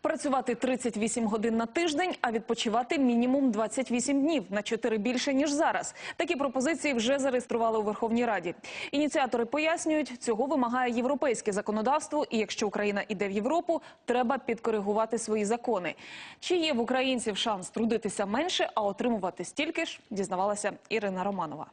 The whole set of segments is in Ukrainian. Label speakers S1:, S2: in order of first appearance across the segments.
S1: Працювати 38 годин на тиждень, а відпочивати мінімум 28 днів на 4 більше ніж зараз. Такі пропозиції вже зареєстрували у Верховній Раді. Ініціатори пояснюють, цього вимагає європейське законодавство, і якщо Україна іде в Європу, треба підкоригувати свої закони. Чи є в українців шанс трудитися менше, а отримувати стільки ж, дізнавалася Ірина Романова.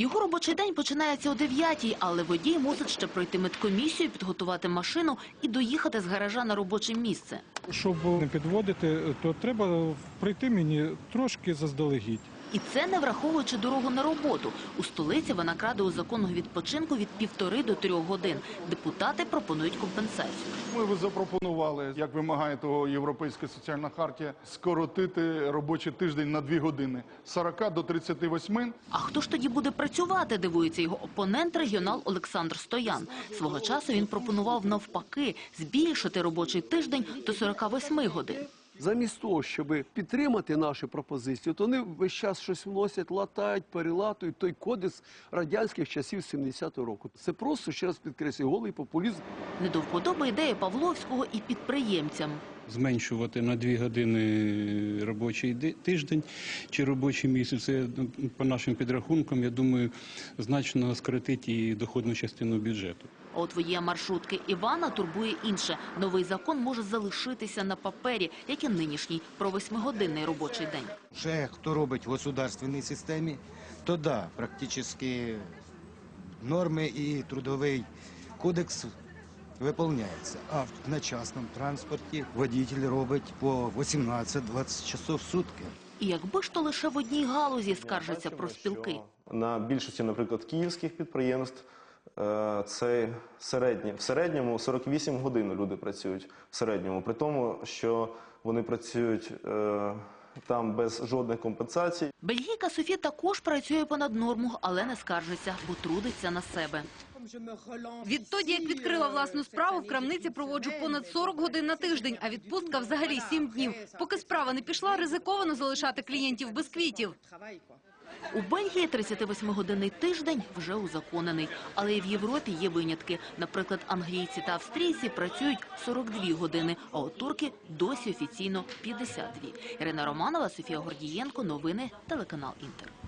S2: Його робочий день починається о 9 але водій мусить ще пройти медкомісію, підготувати машину і доїхати з гаража на робоче місце.
S3: Щоб не підводити, то треба прийти мені трошки заздалегідь.
S2: І це не враховуючи дорогу на роботу. У столиці вона краде у законного відпочинку від півтори до трьох годин. Депутати пропонують компенсацію.
S4: Ми запропонували, як вимагає того Європейська соціальна хартія, скоротити робочий тиждень на 2 години з 40 до 38.
S2: А хто ж тоді буде працювати, дивується його опонент, регіонал Олександр Стоян. Свого часу він пропонував навпаки збільшити робочий тиждень до 48 годин.
S5: Замість того, щоб підтримати наші пропозиції, то вони весь час щось вносять, латають, перелатують той кодекс радянських часів 70-го року. Це просто, ще раз підкреслюю, голий популізм.
S2: Не до вподоби ідея Павловського і підприємцям.
S6: Зменшувати на дві години робочий тиждень чи робочий місяць. Це ну, по нашим підрахункам, я думаю, значно скоротить і доходну частину бюджету.
S2: А от водія маршрутки Івана турбує інше. Новий закон може залишитися на папері, як і нинішній, про восьмигодинний робочий день.
S7: Вже хто робить в государственній системі, то да, практично норми і трудовий кодекс виповняється. А в- на частному транспорті водитель робить по 18-20 часов в сутки.
S2: І якби ж то лише в одній галузі скаржаться про спілки.
S8: На більшості, наприклад, київських підприємств е, це середнє. В середньому 48 годин люди працюють в середньому, при тому, що вони працюють е, там без жодних компенсацій.
S2: Бельгійка Софі також працює понад норму, але не скаржиться, бо трудиться на себе.
S9: Відтоді, як відкрила власну справу, в крамниці проводжу понад 40 годин на тиждень, а відпустка взагалі 7 днів. Поки справа не пішла, ризиковано залишати клієнтів без квітів.
S2: У Бельгії 38-годинний тиждень вже узаконений. Але і в Європі є винятки. Наприклад, англійці та австрійці працюють 42 години, а от турки досі офіційно 52. Ірина Романова, Софія Гордієнко. Новини телеканал Інтер.